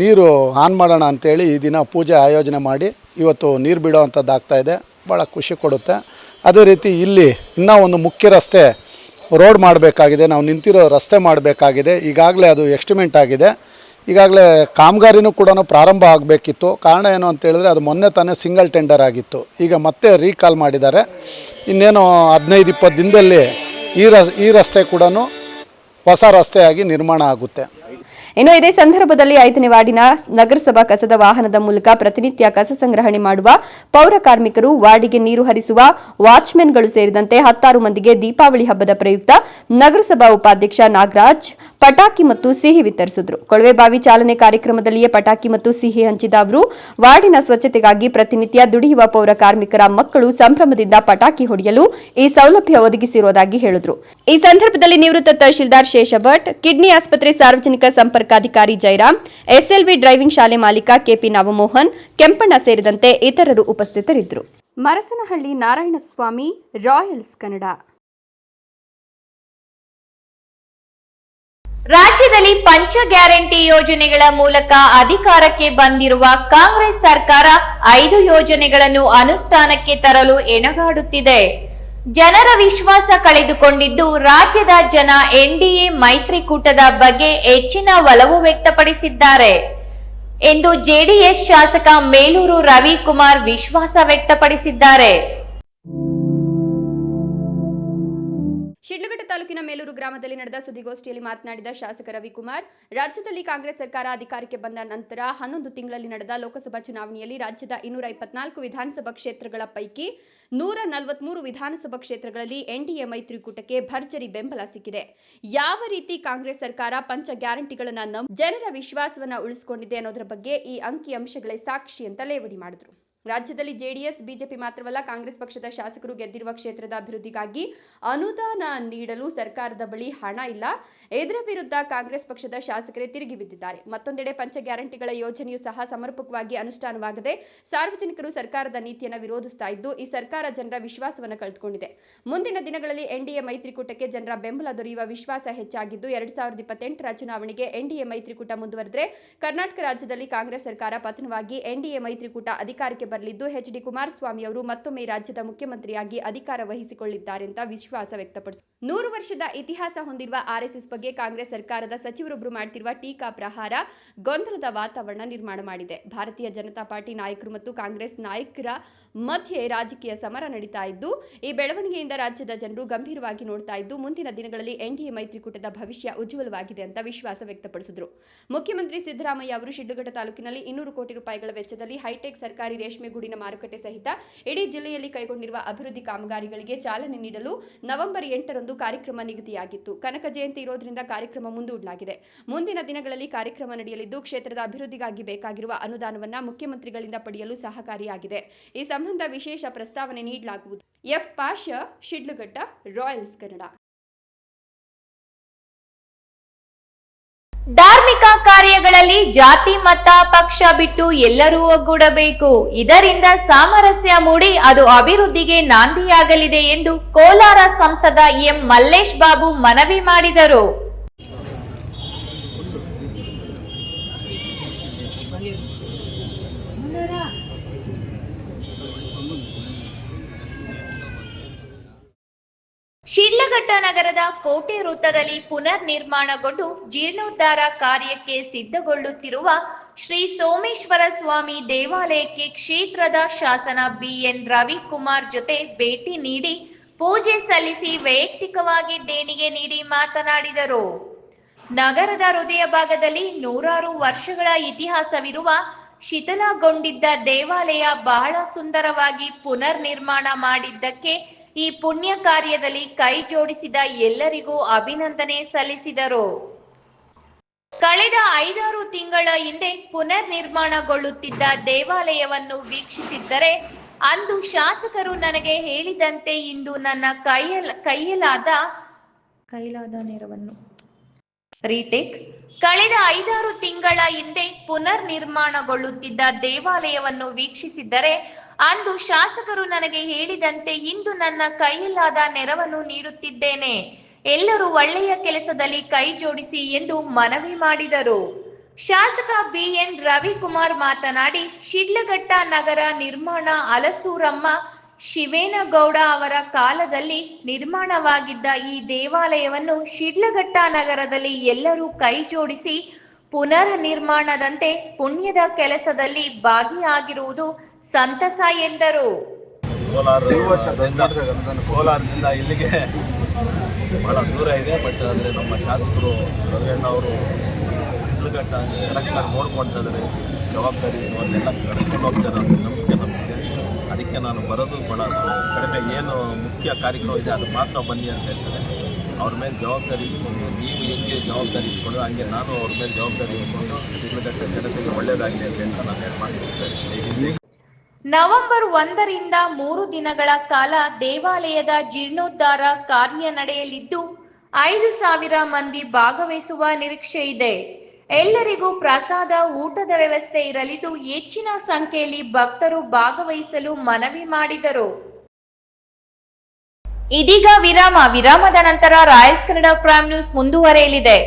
ನೀರು ಆನ್ ಮಾಡೋಣ ಅಂತೇಳಿ ಈ ದಿನ ಪೂಜೆ ಆಯೋಜನೆ ಮಾಡಿ ಇವತ್ತು ನೀರು ಬಿಡೋ ಆಗ್ತಾಯಿದೆ ಭಾಳ ಖುಷಿ ಕೊಡುತ್ತೆ. ಅದೇ ರೀತಿ ಇಲ್ಲಿ ಇನ್ನೂ ಒಂದು ಮುಖ್ಯ ರಸ್ತೆ ರೋಡ್ ಮಾಡಬೇಕಾಗಿದೆ. ನಾವು ನಿಂತಿರೋ ರಸ್ತೆ ಮಾಡಬೇಕಾಗಿದೆ. ಈಗಾಗಲೇ ಅದು ಎಕ್ಸ್ಟಿಮೆಂಟ್ ಆಗಿದೆ. ಈಗಾಗಲೇ ಕಾಮಗಾರಿನೂ ಕೂಡ ಪ್ರಾರಂಭ ಆಗಬೇಕಿತ್ತು. ಕಾರಣ ಏನು ಅಂತೇಳಿದ್ರೆ ಅದು ಮೊನ್ನೆ ತಾನೇ ಸಿಂಗಲ್ ಟೆಂಡರ್ ಆಗಿತ್ತು. ಈಗ ಮತ್ತೆ ರೀಕಾಲ್ ಮಾಡಿದ್ದಾರೆ. ಇನ್ನೇನು ಹದಿನೈದು, ಇಪ್ಪತ್ತು ದಿನದಲ್ಲಿ ಈ ರಸ್, ಈ ರಸ್ತೆ ಕೂಡ ಹೊಸ ರಸ್ತೆಯಾಗಿ ನಿರ್ಮಾಣ ಆಗುತ್ತೆ. ಇನ್ನು ಇದೇ ಸಂದರ್ಭದಲ್ಲಿ ಐದನೇ ವಾರ್ಡಿನ ನಗರಸಭಾ ಕಸದ ವಾಹನದ ಮೂಲಕ ಪ್ರತಿನಿತ್ಯ ಕಸ ಸಂಗ್ರಹಣೆ ಮಾಡುವ ಪೌರ ಕಾರ್ಮಿಕರು, ವಾರ್ಡಿಗೆ ನೀರು ಹರಿಸುವ ವಾಚ್ಮೆನ್ಗಳು ಸೇರಿದಂತೆ ಹತ್ತಾರು ಮಂದಿಗೆ ದೀಪಾವಳಿ ಹಬ್ಬದ ಪ್ರಯುಕ್ತ ನಗರಸಭಾ ಉಪಾಧ್ಯಕ್ಷ ನಾಗರಾಜ್ ಪಟಾಕಿ ಮತ್ತು ಸಿಹಿ ವಿತರಿಸಿದ್ರು. ಕೊಳವೆಬಾವಿ ಚಾಲನೆ ಕಾರ್ಯಕ್ರಮದಲ್ಲಿಯೇ ಪಟಾಕಿ ಮತ್ತು ಸಿಹಿ ಹಂಚಿದ ಅವರು, ವಾರ್ಡಿನ ಸ್ವಚ್ಛತೆಗಾಗಿ ಪ್ರತಿನಿತ್ಯ ದುಡಿಯುವ ಪೌರ ಕಾರ್ಮಿಕರ ಮಕ್ಕಳು ಸಂಭ್ರಮದಿಂದ ಪಟಾಕಿ ಹೊಡೆಯಲು ಈ ಸೌಲಭ್ಯ ಒದಗಿಸಿರುವುದಾಗಿ ಹೇಳಿದ್ರು. ಈ ಸಂದರ್ಭದಲ್ಲಿ ನಿವೃತ್ತ ತಹಶೀಲ್ದಾರ್ ಶೇಷಭಟ್, ಕಿಡ್ನಿ ಆಸ್ಪತ್ರೆ ಸಾರ್ವಜನಿಕ ಸಂಪರ್ಕಾಧಿಕಾರಿ ಜಯರಾಮ್ ಎಸ್ಎಲ್ವಿ ಡ್ರೈವಿಂಗ್ ಶಾಲೆ ಮಾಲೀಕ ಕೆಪಿ ನವಮೋಹನ್, ಕೆಂಪಣ್ಣ ಸೇರಿದಂತೆ ಇತರರು ಉಪಸ್ಥಿತರಿದ್ದರು. ಮರಸನಹಳ್ಳಿ ನಾರಾಯಣಸ್ವಾಮಿ, ರಾಯಲ್ಸ್ ಕನ್ನಡ. ರಾಜ್ಯದಲ್ಲಿ ಪಂಚ ಗ್ಯಾರಂಟಿ ಯೋಜನೆಗಳ ಮೂಲಕ ಅಧಿಕಾರಕ್ಕೆ ಬಂದಿರುವ ಕಾಂಗ್ರೆಸ್ ಸರ್ಕಾರ ಐದು ಯೋಜನೆಗಳನ್ನು ಅನುಷ್ಠಾನಕ್ಕೆ ತರಲು ಎಣಗಾಡುತ್ತಿದೆ. ಜನರ ವಿಶ್ವಾಸ ಕಳೆದುಕೊಂಡಿದ್ದು, ರಾಜ್ಯದ ಜನ ಎನ್ಡಿಎ ಮೈತ್ರಿಕೂಟದ ಬಗ್ಗೆ ಹೆಚ್ಚಿನ ಒಲವು ವ್ಯಕ್ತಪಡಿಸಿದ್ದಾರೆ. ಎಂದು ಜೆಡಿಎಸ್ ಶಾಸಕ ಮೇಲೂರು ರವಿಕುಮಾರ್ ವಿಶ್ವಾಸ ವ್ಯಕ್ತಪಡಿಸಿದ್ದಾರೆ. ತಾಲೂಕಿನ ಮೇಲೂರು ಗ್ರಾಮದಲ್ಲಿ ನಡೆದ ಸುದ್ದಿಗೋಷ್ಠಿಯಲ್ಲಿ ಮಾತನಾಡಿದ ಶಾಸಕ ರವಿಕುಮಾರ್, ರಾಜ್ಯದಲ್ಲಿ ಕಾಂಗ್ರೆಸ್ ಸರ್ಕಾರ ಅಧಿಕಾರಕ್ಕೆ ಬಂದ ನಂತರ ಹನ್ನೊಂದು ತಿಂಗಳಲ್ಲಿ ನಡೆದ ಲೋಕಸಭಾ ಚುನಾವಣೆಯಲ್ಲಿ ರಾಜ್ಯದ ಇನ್ನೂರ ಇಪ್ಪತ್ನಾಲ್ಕು ವಿಧಾನಸಭಾ ಕ್ಷೇತ್ರಗಳ ಪೈಕಿ ನೂರ ನಲವತ್ಮೂರು ವಿಧಾನಸಭಾ ಕ್ಷೇತ್ರಗಳಲ್ಲಿ ಎನ್ಡಿಎ ಮೈತ್ರಿಕೂಟಕ್ಕೆ ಭರ್ಜರಿ ಬೆಂಬಲ ಸಿಕ್ಕಿದೆ. ಯಾವ ರೀತಿ ಕಾಂಗ್ರೆಸ್ ಸರ್ಕಾರ ಪಂಚ ಗ್ಯಾರಂಟಿಗಳನ್ನು ಜನರ ವಿಶ್ವಾಸವನ್ನ ಉಳಿಸಿಕೊಂಡಿದೆ ಅನ್ನೋದರ ಬಗ್ಗೆ ಈ ಅಂಕಿ ಅಂಶಗಳೇ ಸಾಕ್ಷಿ ಅಂತ ಲೇವಡಿ ಮಾಡಿದ್ರು. ರಾಜ್ಯದಲ್ಲಿ ಜೆಡಿಎಸ್, ಬಿಜೆಪಿ ಮಾತ್ರವಲ್ಲ, ಕಾಂಗ್ರೆಸ್ ಪಕ್ಷದ ಶಾಸಕರು ಗೆದ್ದಿರುವ ಕ್ಷೇತ್ರದ ಅಭಿವೃದ್ಧಿಗಾಗಿ ಅನುದಾನ ನೀಡಲು ಸರ್ಕಾರದ ಬಳಿ ಹಣ ಇಲ್ಲ. ಇದರ ವಿರುದ್ಧ ಕಾಂಗ್ರೆಸ್ ಪಕ್ಷದ ಶಾಸಕರೇ ತಿರುಗಿ ಬಿದ್ದಿದ್ದಾರೆ. ಮತ್ತೊಂದೆಡೆ ಪಂಚ ಗ್ಯಾರಂಟಿಗಳ ಯೋಜನೆಯು ಸಹ ಸಮರ್ಪಕವಾಗಿ ಅನುಷ್ಠಾನವಾಗದೆ ಸಾರ್ವಜನಿಕರು ಸರ್ಕಾರದ ನೀತಿಯನ್ನು ವಿರೋಧಿಸ್ತಾ ಇದ್ದು, ಈ ಸರ್ಕಾರ ಜನರ ವಿಶ್ವಾಸವನ್ನು ಕಳೆದುಕೊಂಡಿದೆ. ಮುಂದಿನ ದಿನಗಳಲ್ಲಿ ಎನ್ಡಿಎ ಮೈತ್ರಿಕೂಟಕ್ಕೆ ಜನರ ಬೆಂಬಲ ದೊರೆಯುವ ವಿಶ್ವಾಸ ಹೆಚ್ಚಾಗಿದ್ದು, ಎರಡ್ ಸಾವಿರದ ಇಪ್ಪತ್ತೆಂಟರ ಚುನಾವಣೆಗೆ ಎನ್ಡಿಎ ಮೈತ್ರಿಕೂಟ ಮುಂದುವರೆದರೆ ಕರ್ನಾಟಕ ರಾಜ್ಯದಲ್ಲಿ ಕಾಂಗ್ರೆಸ್ ಸರ್ಕಾರ ಪತನವಾಗಿ ಎನ್ಡಿಎ ಮೈತ್ರಿಕೂಟ ಅಧಿಕಾರಕ್ಕೆ ಬರಲಿದ್ದು ಎಚ್ ಡಿ ಕುಮಾರಸ್ವಾಮಿ ಅವರು ಮತ್ತೊಮ್ಮೆ ರಾಜ್ಯದ ಮುಖ್ಯಮಂತ್ರಿಯಾಗಿ ಅಧಿಕಾರ ವಹಿಸಿಕೊಳ್ಳಿದ್ದಾರೆ ಅಂತ ವಿಶ್ವಾಸ ವ್ಯಕ್ತಪಡಿಸಿದರು ನೂರು ವರ್ಷದ ಇತಿಹಾಸ ಹೊಂದಿರುವ ಆರ್ಎಸ್ಎಸ್ ಬಗ್ಗೆ ಕಾಂಗ್ರೆಸ್ ಸರ್ಕಾರದ ಸಚಿವರೊಬ್ಬರು ಮಾಡ್ತಿರುವ ಟೀಕಾ ಪ್ರಹಾರ ಗೊಂದಲದ ವಾತಾವರಣ ನಿರ್ಮಾಣ ಮಾಡಿದೆ. ಭಾರತೀಯ ಜನತಾ ಪಾರ್ಟಿ ನಾಯಕರು ಮತ್ತು ಕಾಂಗ್ರೆಸ್ ನಾಯಕರ ಮಧ್ಯೆ ರಾಜಕೀಯ ಸಮರ ನಡೀತಾ ಇದ್ದು, ಈ ಬೆಳವಣಿಗೆಯಿಂದ ರಾಜ್ಯದ ಜನರು ಗಂಭೀರವಾಗಿ ನೋಡ್ತಾ ಇದ್ದು, ಮುಂದಿನ ದಿನಗಳಲ್ಲಿ ಎನ್ಡಿಎ ಮೈತ್ರಿಕೂಟದ ಭವಿಷ್ಯ ಉಜ್ವಲವಾಗಿದೆ ಅಂತ ವಿಶ್ವಾಸ ವ್ಯಕ್ತಪಡಿಸಿದರು. ಮುಖ್ಯಮಂತ್ರಿ ಸಿದ್ದರಾಮಯ್ಯ ಅವರು ಶಿಡ್ಲಘಟ್ಟ ತಾಲೂಕಿನಲ್ಲಿ ಇನ್ನೂರು ಕೋಟಿ ರೂಪಾಯಿಗಳ ವೆಚ್ಚದಲ್ಲಿ ಹೈಟೆಕ್ ಸರ್ಕಾರಿ ರೇಷ್ಮೆ ಗೂಡಿನ ಮಾರುಕಟ್ಟೆ ಸಹಿತ ಇಡೀ ಜಿಲ್ಲೆಯಲ್ಲಿ ಕೈಗೊಂಡಿರುವ ಅಭಿವೃದ್ಧಿ ಕಾಮಗಾರಿಗಳಿಗೆ ಚಾಲನೆ ನೀಡಲು ನವೆಂಬರ್ ಎಂಟರಂದು ಕಾರ್ಯಕ್ರಮ ನಿಗದಿಯಾಗಿತ್ತು. ಕನಕ ಜಯಂತಿ ಇರೋದ್ರಿಂದ ಕಾರ್ಯಕ್ರಮ ಮುಂದೂಡಲಾಗಿದೆ. ಮುಂದಿನ ದಿನಗಳಲ್ಲಿ ಕಾರ್ಯಕ್ರಮ ನಡೆಯಲಿದ್ದು, ಕ್ಷೇತ್ರದ ಅಭಿವೃದ್ಧಿಗಾಗಿ ಬೇಕಾಗಿರುವ ಅನುದಾನವನ್ನ ಮುಖ್ಯಮಂತ್ರಿಗಳಿಂದ ಪಡೆಯಲು ಸಹಕಾರಿಯಾಗಿದೆ. ಈ ಸಂಬಂಧ ವಿಶೇಷ ಪ್ರಸ್ತಾವನೆ ನೀಡಲಾಗುವುದು. F Pasha, Shidlaghatta, royals Kannada. ಧಾರ್ಮಿಕ ಕಾರ್ಯಗಳಲ್ಲಿ ಜಾತಿ, ಮತ, ಪಕ್ಷ ಬಿಟ್ಟು ಎಲ್ಲರೂ ಒಗ್ಗೂಡಬೇಕು. ಇದರಿಂದ ಸಾಮರಸ್ಯ ಮೂಡಿ ಅದು ಅಭಿವೃದ್ಧಿಗೆ ನಾಂದಿಯಾಗಲಿದೆ ಎಂದು ಕೋಲಾರ ಸಂಸದ ಎಂ ಮಲ್ಲೇಶ್ ಬಾಬು ಮನವಿ ಮಾಡಿದರು ಶಿಡ್ಲಘಟ್ಟ ನಗರದ ಕೋಟೆ ವೃತ್ತದಲ್ಲಿ ಪುನರ್ ನಿರ್ಮಾಣಗೊಂಡು ಜೀರ್ಣೋದ್ಧಾರ ಕಾರ್ಯಕ್ಕೆ ಸಿದ್ಧಗೊಳ್ಳುತ್ತಿರುವ ಶ್ರೀ ಸೋಮೇಶ್ವರ ಸ್ವಾಮಿ ದೇವಾಲಯಕ್ಕೆ ಕ್ಷೇತ್ರದ ಶಾಸನ ಬಿಎನ್ ರವಿಕುಮಾರ್ ಜೊತೆ ಭೇಟಿ ನೀಡಿ ಪೂಜೆ ಸಲ್ಲಿಸಿ ವೈಯಕ್ತಿಕವಾಗಿ ದೇಣಿಗೆ ನೀಡಿ ಮಾತನಾಡಿದರು. ನಗರದ ಹೃದಯ ಭಾಗದಲ್ಲಿ ನೂರಾರು ವರ್ಷಗಳ ಇತಿಹಾಸವಿರುವ ಶಿಥಿಲಗೊಂಡಿದ್ದ ದೇವಾಲಯ ಬಹಳ ಸುಂದರವಾಗಿ ಪುನರ್ ನಿರ್ಮಾಣ ಮಾಡಿದ್ದಕ್ಕೆ ಈ ಪುಣ್ಯ ಕಾರ್ಯದಲ್ಲಿ ಕೈ ಜೋಡಿಸಿದ ಎಲ್ಲರಿಗೂ ಅಭಿನಂದನೆ ಸಲ್ಲಿಸಿದರು. ಕಳೆದ ಐದಾರು ತಿಂಗಳ ಹಿಂದೆ ಪುನರ್ ನಿರ್ಮಾಣಗೊಳ್ಳುತ್ತಿದ್ದ ದೇವಾಲಯವನ್ನು ವೀಕ್ಷಿಸಿದ್ದರೆ ಅಂದು ಶಾಸಕರು ನನಗೆ ಹೇಳಿದಂತೆ ಇಂದು ನನ್ನ ಕೈಯಲ್, ಕೈಯಲಾದ ಕೈಲಾದ ನೆರವನ್ನು ರೀಟೇಕ್. ಕಳೆದ ಐದಾರು ತಿಂಗಳ ಹಿಂದೆ ಪುನರ್ ನಿರ್ಮಾಣಗೊಳ್ಳುತ್ತಿದ್ದ ದೇವಾಲಯವನ್ನು ವೀಕ್ಷಿಸಿದ್ದರೆ ಅಂದು ಶಾಸಕರು ನನಗೆ ಹೇಳಿದಂತೆ ಇಂದು ನನ್ನ ಕೈಯಲ್ಲಾದ ನೆರವನ್ನು ನೀಡುತ್ತಿದ್ದೇನೆ. ಎಲ್ಲರೂ ಒಳ್ಳೆಯ ಕೆಲಸದಲ್ಲಿ ಕೈ ಜೋಡಿಸಿ ಎಂದು ಮನವಿ ಮಾಡಿದರು. ಶಾಸಕ ಬಿಎನ್ ರವಿಕುಮಾರ್ ಮಾತನಾಡಿ, ಶಿಡ್ಲಘಟ್ಟ ನಗರ ನಿರ್ಮಾಣ ಅಲಸೂರಮ್ಮ ಶಿವೇನಗೌಡ ಅವರ ಕಾಲದಲ್ಲಿ ನಿರ್ಮಾಣವಾಗಿದ್ದ ಈ ದೇವಾಲಯವನ್ನು ಶಿಡ್ಲಘಟ್ಟ ನಗರದಲ್ಲಿ ಎಲ್ಲರೂ ಕೈ ಜೋಡಿಸಿ ಪುನರ್ ನಿರ್ಮಾಣದಂತೆ ಪುಣ್ಯದ ಕೆಲಸದಲ್ಲಿ ಭಾಗಿಯಾಗಿರುವುದು ಸಂತಸ ಎಂದರು. ಕೋಲಾರದಿಂದ ಕೋಲಾರದಿಂದ ಇಲ್ಲಿಗೆ ಭಾಳ ದೂರ ಇದೆ ಬಟ್ ಅಂದರೆ ನಮ್ಮ ಶಾಸಕರು ರವಿಯಣ್ಣ ಅವರು ಶಿಡ್ಲಘಟ್ಟ ಎಲೆಕ್ಷನ್ ನೋಡ್ಕೊಳ್ತಾ ಇದ್ದಾರೆ ಜವಾಬ್ದಾರಿ ಅವನ್ನೆಲ್ಲ ಕಳ್ಕೊಂಡು ಹೋಗ್ತಾರೆ ಅಂತ ನಂಬಿಕೆ ನಮಗೆ ಅದಕ್ಕೆ ನಾನು ಬರೋದು ಭಾಳ ಕಡಿಮೆ ಏನು ಮುಖ್ಯ ಕಾರ್ಯಕ್ರಮ ಇದೆ ಅದು ಮಾತ್ರ ಬನ್ನಿ ಅಂತ ಹೇಳ್ತಾರೆ. ಅವ್ರ ಮೇಲೆ ಜವಾಬ್ದಾರಿ ಇಟ್ಕೊಂಡು ನೀವು ಹೆಂಗೆ ಜವಾಬ್ದಾರಿ ಇಟ್ಕೊಂಡು ಹಂಗೆ ನಾನು ಅವ್ರ ಮೇಲೆ ಜವಾಬ್ದಾರಿ ಇಟ್ಕೊಂಡು ಶಿಡ್ಲಘಟ್ಟ ಜನತೆಗೆ ಒಳ್ಳೆಯದಾಗಲಿ ಅಂತ ನಾನು ಹೇಳಿ ಮಾತು ನವೆಂಬರ್ ಒಂದರಿಂದ ಮೂರು ದಿನಗಳ ಕಾಲ ದೇವಾಲಯದ ಜೀರ್ಣೋದ್ಧಾರ ಕಾರ್ಯ ನಡೆಯಲಿದ್ದು, ಐದು ಸಾವಿರ ಮಂದಿ ಭಾಗವಹಿಸುವ ನಿರೀಕ್ಷೆ ಇದೆ. ಎಲ್ಲರಿಗೂ ಪ್ರಸಾದ, ಊಟದ ವ್ಯವಸ್ಥೆ ಇರಲಿದ್ದು, ಹೆಚ್ಚಿನ ಸಂಖ್ಯೆಯಲ್ಲಿ ಭಕ್ತರು ಭಾಗವಹಿಸಲು ಮನವಿ ಮಾಡಿದರು. ಇದೀಗ ವಿರಾಮ. ವಿರಾಮದ ನಂತರ ರಾಯಲ್ಸ್ ಕನ್ನಡ ಪ್ರೈಮ್ ನ್ಯೂಸ್ ಮುಂದುವರೆಯಲಿದೆ.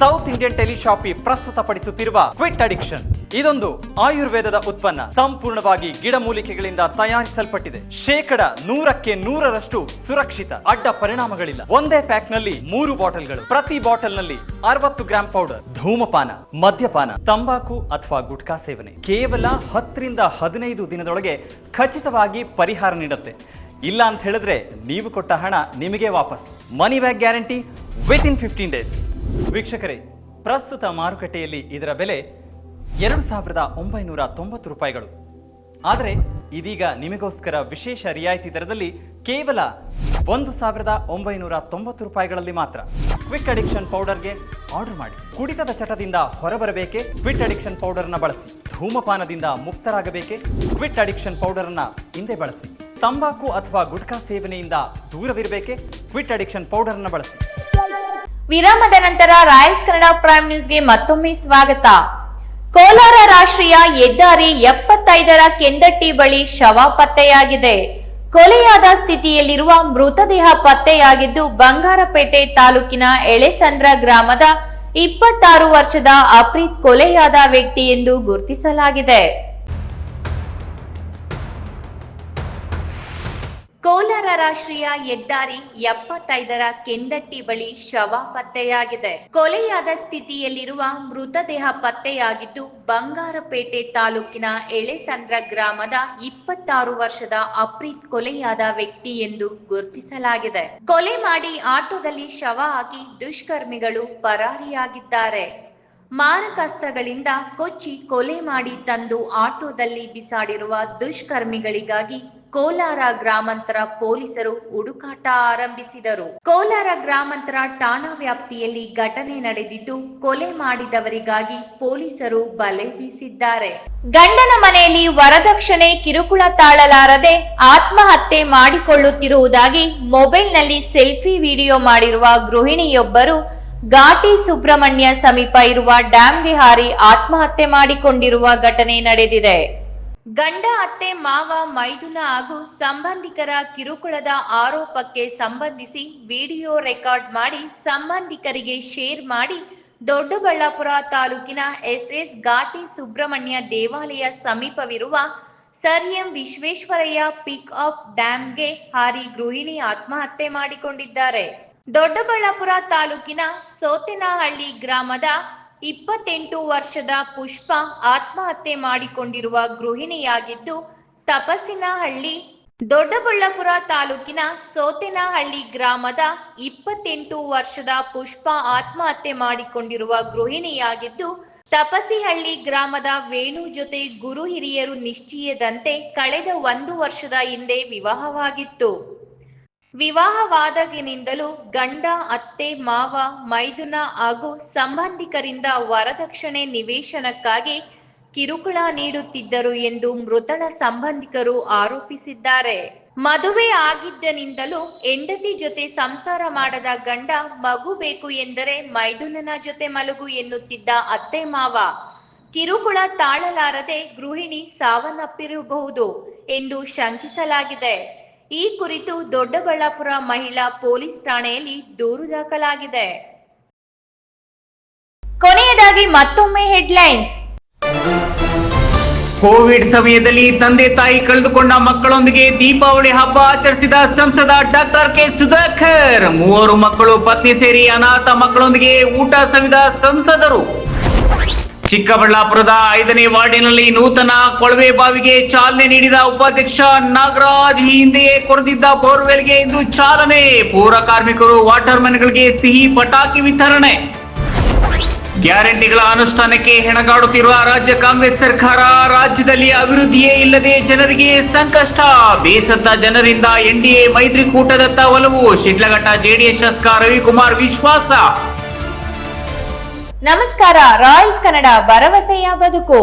ಸೌತ್ ಇಂಡಿಯನ್ ಟೆಲಿಶಾಪಿ ಪ್ರಸ್ತುತಪಡಿಸುತ್ತಿರುವ ಕ್ವಿಟ್ ಅಡಿಕ್ಷನ್. ಇದೊಂದು ಆಯುರ್ವೇದದ ಉತ್ಪನ್ನ. ಸಂಪೂರ್ಣವಾಗಿ ಗಿಡಮೂಲಿಕೆಗಳಿಂದ ತಯಾರಿಸಲ್ಪಟ್ಟಿದೆ. ಶೇಕಡ ನೂರಕ್ಕೆ ನೂರರಷ್ಟು ಸುರಕ್ಷಿತ, ಅಡ್ಡ ಪರಿಣಾಮಗಳಿಲ್ಲ. ಒಂದೇ ಪ್ಯಾಕ್ನಲ್ಲಿ ಮೂರು ಬಾಟಲ್ಗಳು. ಪ್ರತಿ ಬಾಟಲ್ನಲ್ಲಿ ಅರವತ್ತು ಗ್ರಾಂ ಪೌಡರ್. ಧೂಮಪಾನ, ಮದ್ಯಪಾನ, ತಂಬಾಕು ಅಥವಾ ಗುಟ್ಕಾ ಸೇವನೆ. ಕೇವಲ ಹತ್ತರಿಂದ ಹದಿನೈದು ದಿನದೊಳಗೆ ಖಚಿತವಾಗಿ ಪರಿಹಾರ ನೀಡುತ್ತೆ. ಇಲ್ಲ ಅಂತ ಹೇಳಿದ್ರೆ ನೀವು ಕೊಟ್ಟ ಹಣ ನಿಮಗೆ ವಾಪಸ್. Money back guarantee within fifteen days. ವೀಕ್ಷಕರೇ, ಪ್ರಸ್ತುತ ಮಾರುಕಟ್ಟೆಯಲ್ಲಿ ಇದರ ಬೆಲೆ ಎರಡು ಸಾವಿರದ ಒಂಬೈನೂರ ತೊಂಬತ್ತು ರೂಪಾಯಿಗಳು. ಆದರೆ ಇದೀಗ ನಿಮಗೋಸ್ಕರ ವಿಶೇಷ ರಿಯಾಯಿತಿ ದರದಲ್ಲಿ ಕೇವಲ ಒಂದು ಸಾವಿರದ ಒಂಬೈನೂರ ತೊಂಬತ್ತು ರೂಪಾಯಿಗಳಲ್ಲಿ ಮಾತ್ರ. ಕ್ವಿಕ್ ಅಡಿಕ್ಷನ್ ಪೌಡರ್ಗೆ ಆರ್ಡರ್ ಮಾಡಿ. ಕುಡಿತದ ಚಟದಿಂದ ಹೊರಬರಬೇಕೆ? ಕ್ವಿಟ್ ಅಡಿಕ್ಷನ್ ಪೌಡರ್ನ ಬಳಸಿ. ಧೂಮಪಾನದಿಂದ ಮುಕ್ತರಾಗಬೇಕೆ? ಕ್ವಿಟ್ ಅಡಿಕ್ಷನ್ ಪೌಡರ್ನ ಹಿಂದೆ ಬಳಸಿ. ತಂಬಾಕು ಅಥವಾ ಗುಟ್ಕಾ ಸೇವನೆಯಿಂದ ದೂರವಿರಬೇಕೆ? ಕ್ವಿಟ್ ಅಡಿಕ್ಷನ್ ಪೌಡರ್ನ ಬಳಸಿ. ವಿರಾಮದ ನಂತರ ರಾಯಲ್ಸ್ ಕನ್ನಡ ಪ್ರೈಮ್ ನ್ಯೂಸ್ಗೆ ಮತ್ತೊಮ್ಮೆ ಸ್ವಾಗತ. ಕೋಲಾರ ರಾಷ್ಟ್ರೀಯ ಹೆದ್ದಾರಿ ಎಪ್ಪತ್ತೈದರ ಕೆಂದಟ್ಟಿ ಬಳಿ ಶವ ಪತ್ತೆಯಾಗಿದೆ. ಕೊಲೆಯಾದ ಸ್ಥಿತಿಯಲ್ಲಿರುವ ಮೃತದೇಹ ಪತ್ತೆಯಾಗಿದ್ದು, ಬಂಗಾರಪೇಟೆ ತಾಲೂಕಿನ ಎಳೆಸಂದ್ರ ಗ್ರಾಮದ ಇಪ್ಪತ್ತಾರು ವರ್ಷದ ಅಪ್ರೀತ್ ಕೊಲೆಯಾದ ವ್ಯಕ್ತಿ ಎಂದು ಗುರುತಿಸಲಾಗಿದೆ. ಕೋಲಾರ ರಾಷ್ಟ್ರೀಯ ಹೆದ್ದಾರಿ ಎಪ್ಪತ್ತೈದರ ಕೆಂದಟ್ಟಿ ಬಳಿ ಶವ ಪತ್ತೆಯಾಗಿದೆ. ಕೊಲೆಯಾದ ಸ್ಥಿತಿಯಲ್ಲಿರುವ ಮೃತದೇಹ ಪತ್ತೆಯಾಗಿದ್ದು, ಬಂಗಾರಪೇಟೆ ತಾಲೂಕಿನ ಎಳೆಸಂದ್ರ ಗ್ರಾಮದ ಇಪ್ಪತ್ತಾರು ವರ್ಷದ ಅಪ್ರೀತ್ ಕೊಲೆಯಾದ ವ್ಯಕ್ತಿ ಎಂದು ಗುರುತಿಸಲಾಗಿದೆ. ಕೊಲೆ ಮಾಡಿ ಆಟೋದಲ್ಲಿ ಶವ ಹಾಕಿ ದುಷ್ಕರ್ಮಿಗಳು ಪರಾರಿಯಾಗಿದ್ದಾರೆ. ಮಾರಕಾಸ್ತ್ರಗಳಿಂದ ಕೊಚ್ಚಿ ಕೊಲೆ ಮಾಡಿ ತಂದು ಆಟೋದಲ್ಲಿ ಬಿಸಾಡಿರುವ ದುಷ್ಕರ್ಮಿಗಳಿಗಾಗಿ ಕೋಲಾರ ಗ್ರಾಮಾಂತರ ಪೊಲೀಸರು ಹುಡುಕಾಟ ಆರಂಭಿಸಿದರು. ಕೋಲಾರ ಗ್ರಾಮಾಂತರ ಠಾಣಾ ವ್ಯಾಪ್ತಿಯಲ್ಲಿ ಘಟನೆ ನಡೆದಿದ್ದು, ಕೊಲೆ ಮಾಡಿದವರಿಗಾಗಿ ಪೊಲೀಸರು ಬಲೆ ಬೀಸಿದ್ದಾರೆ. ಗಂಡನ ಮನೆಯಲ್ಲಿ ವರದಕ್ಷಿಣೆ ಕಿರುಕುಳ ತಾಳಲಾರದೆ ಆತ್ಮಹತ್ಯೆ ಮಾಡಿಕೊಳ್ಳುತ್ತಿರುವುದಾಗಿ ಮೊಬೈಲ್ನಲ್ಲಿ ಸೆಲ್ಫಿ ವಿಡಿಯೋ ಮಾಡಿರುವ ಗೃಹಿಣಿಯೊಬ್ಬರು, ಘಾಟಿ ಸುಬ್ರಹ್ಮಣ್ಯ ಸಮೀಪ ಇರುವ ಡ್ಯಾಂ ವಿಹಾರಿ ಆತ್ಮಹತ್ಯೆ ಮಾಡಿಕೊಂಡಿರುವ ಘಟನೆ ನಡೆದಿದೆ. ಗಂಡ, ಅತ್ತೆ, ಮಾವ, ಮೈದುನ ಹಾಗೂ ಸಂಬಂಧಿಕರ ಕಿರುಕುಳದ ಆರೋಪಕ್ಕೆ ಸಂಬಂಧಿಸಿ ವಿಡಿಯೋ ರೆಕಾರ್ಡ್ ಮಾಡಿ ಸಂಬಂಧಿಕರಿಗೆ ಶೇರ್ ಮಾಡಿ ದೊಡ್ಡಬಳ್ಳಾಪುರ ತಾಲೂಕಿನ ಎಸ್ಎಸ್ ಘಾಟಿ ಸುಬ್ರಹ್ಮಣ್ಯ ದೇವಾಲಯ ಸಮೀಪವಿರುವ sir M Visvesvaraya pick up ಡ್ಯಾಂಗೆ ಹಾರಿ ಗೃಹಿಣಿ ಆತ್ಮಹತ್ಯೆ ಮಾಡಿಕೊಂಡಿದ್ದಾರೆ. ದೊಡ್ಡಬಳ್ಳಾಪುರ ತಾಲೂಕಿನ ಸೋತೆನಹಳ್ಳಿ ಗ್ರಾಮದ ಇಪ್ಪತ್ತೆಂಟು ವರ್ಷದ ಪುಷ್ಪ ಆತ್ಮಹತ್ಯೆ ಮಾಡಿಕೊಂಡಿರುವ ಗೃಹಿಣಿಯಾಗಿದ್ದು ತಪಸ್ಸಿನಹಳ್ಳಿ, ದೊಡ್ಡಬಳ್ಳಾಪುರ ತಾಲೂಕಿನ ಸೋತೆನಹಳ್ಳಿ ಗ್ರಾಮದ ಇಪ್ಪತ್ತೆಂಟು ವರ್ಷದ ಪುಷ್ಪ ಆತ್ಮಹತ್ಯೆ ಮಾಡಿಕೊಂಡಿರುವ ಗೃಹಿಣಿಯಾಗಿದ್ದು ತಪಸಿಹಳ್ಳಿ ಗ್ರಾಮದ ವೇಣು ಜೊತೆ ಗುರು ಹಿರಿಯರು ನಿಶ್ಚಯದಂತೆ ಕಳೆದ ಒಂದು ವರ್ಷದ ಹಿಂದೆ ವಿವಾಹವಾಗಿತ್ತು. ವಿವಾಹವಾದಾಗಿನಿಂದಲೂ ಗಂಡ, ಅತ್ತೆ, ಮಾವ, ಮೈದುನ ಹಾಗೂ ಸಂಬಂಧಿಕರಿಂದ ವರದಕ್ಷಿಣೆ ನಿವೇಶನಕ್ಕಾಗಿ ಕಿರುಕುಳ ನೀಡುತ್ತಿದ್ದರು ಎಂದು ಮೃತಳ ಸಂಬಂಧಿಕರು ಆರೋಪಿಸಿದ್ದಾರೆ. ಮದುವೆ ಆಗಿದ್ದನಿಂದಲೂ ಹೆಂಡತಿ ಜೊತೆ ಸಂಸಾರ ಮಾಡದ ಗಂಡ ಮಗು ಬೇಕು ಎಂದರೆ ಮೈದುನನ ಜೊತೆ ಮಲಗು ಎನ್ನುತ್ತಿದ್ದ ಅತ್ತೆ, ಮಾವ. ಕಿರುಕುಳ ತಾಳಲಾರದೆ ಗೃಹಿಣಿ ಸಾವನ್ನಪ್ಪಿರಬಹುದು ಎಂದು ಶಂಕಿಸಲಾಗಿದೆ. ಈ ಕುರಿತು ದೊಡ್ಡಬಳ್ಳಾಪುರ ಮಹಿಳಾ ಪೊಲೀಸ್ ಠಾಣೆಯಲ್ಲಿ ದೂರು ದಾಖಲಾಗಿದೆ. ಕೊನೆಯದಾಗಿ ಮತ್ತೊಮ್ಮೆ ಹೆಡ್ಲೈನ್ಸ್. ಕೋವಿಡ್ ಸಮಯದಲ್ಲಿ ತಂದೆ ತಾಯಿ ಕಳೆದುಕೊಂಡ ಮಕ್ಕಳೊಂದಿಗೆ ದೀಪಾವಳಿ ಹಬ್ಬ ಆಚರಿಸಿದ ಸಂಸದ ಡಾಕ್ಟರ್ ಕೆ ಸುಧಾಕರ್. ಮೂವರು ಮಕ್ಕಳು ಪತ್ನಿ ಸೇರಿ ಅನಾಥ ಮಕ್ಕಳೊಂದಿಗೆ ಊಟ ಸವಿದ ಸಂಸದರು. ಚಿಕ್ಕಬಳ್ಳಾಪುರದ ಐದನೇ ವಾರ್ಡಿನಲ್ಲಿ ನೂತನ ಕೊಳವೆ ಬಾವಿಗೆ ಚಾಲನೆ ನೀಡಿದ ಉಪಾಧ್ಯಕ್ಷ ನಾಗರಾಜ್ ಈ ಹಿಂದೆಯೇ ಕೊರೆದಿದ್ದ ಬೋರ್ವೆಲ್ಗೆ ಇಂದು ಚಾಲನೆ. ಪೌರ ಕಾರ್ಮಿಕರು ವಾಟರ್ ಸಿಹಿ ಪಟಾಕಿ ವಿತರಣೆ. ಗ್ಯಾರಂಟಿಗಳ ಅನುಷ್ಠಾನಕ್ಕೆ ಹೆಣಗಾಡುತ್ತಿರುವ ರಾಜ್ಯ ಕಾಂಗ್ರೆಸ್ ಸರ್ಕಾರ ರಾಜ್ಯದಲ್ಲಿ ಅಭಿವೃದ್ಧಿಯೇ ಇಲ್ಲದೆ ಜನರಿಗೆ ಸಂಕಷ್ಟ. ಬೇಸತ್ತ ಜನರಿಂದ ಎನ್ಡಿಎ ಮೈತ್ರಿಕೂಟದತ್ತ ಒಲವು. ಶಿಡ್ಲಘಟ್ಟ ಜೆಡಿಎಸ್ ಶಾಸಕ ರವಿಕುಮಾರ್ ವಿಶ್ವಾಸ. ನಮಸ್ಕಾರ ರಾಯಲ್ಸ್ ಕನ್ನಡ ಭರವಸೆಯ ಬದುಕು.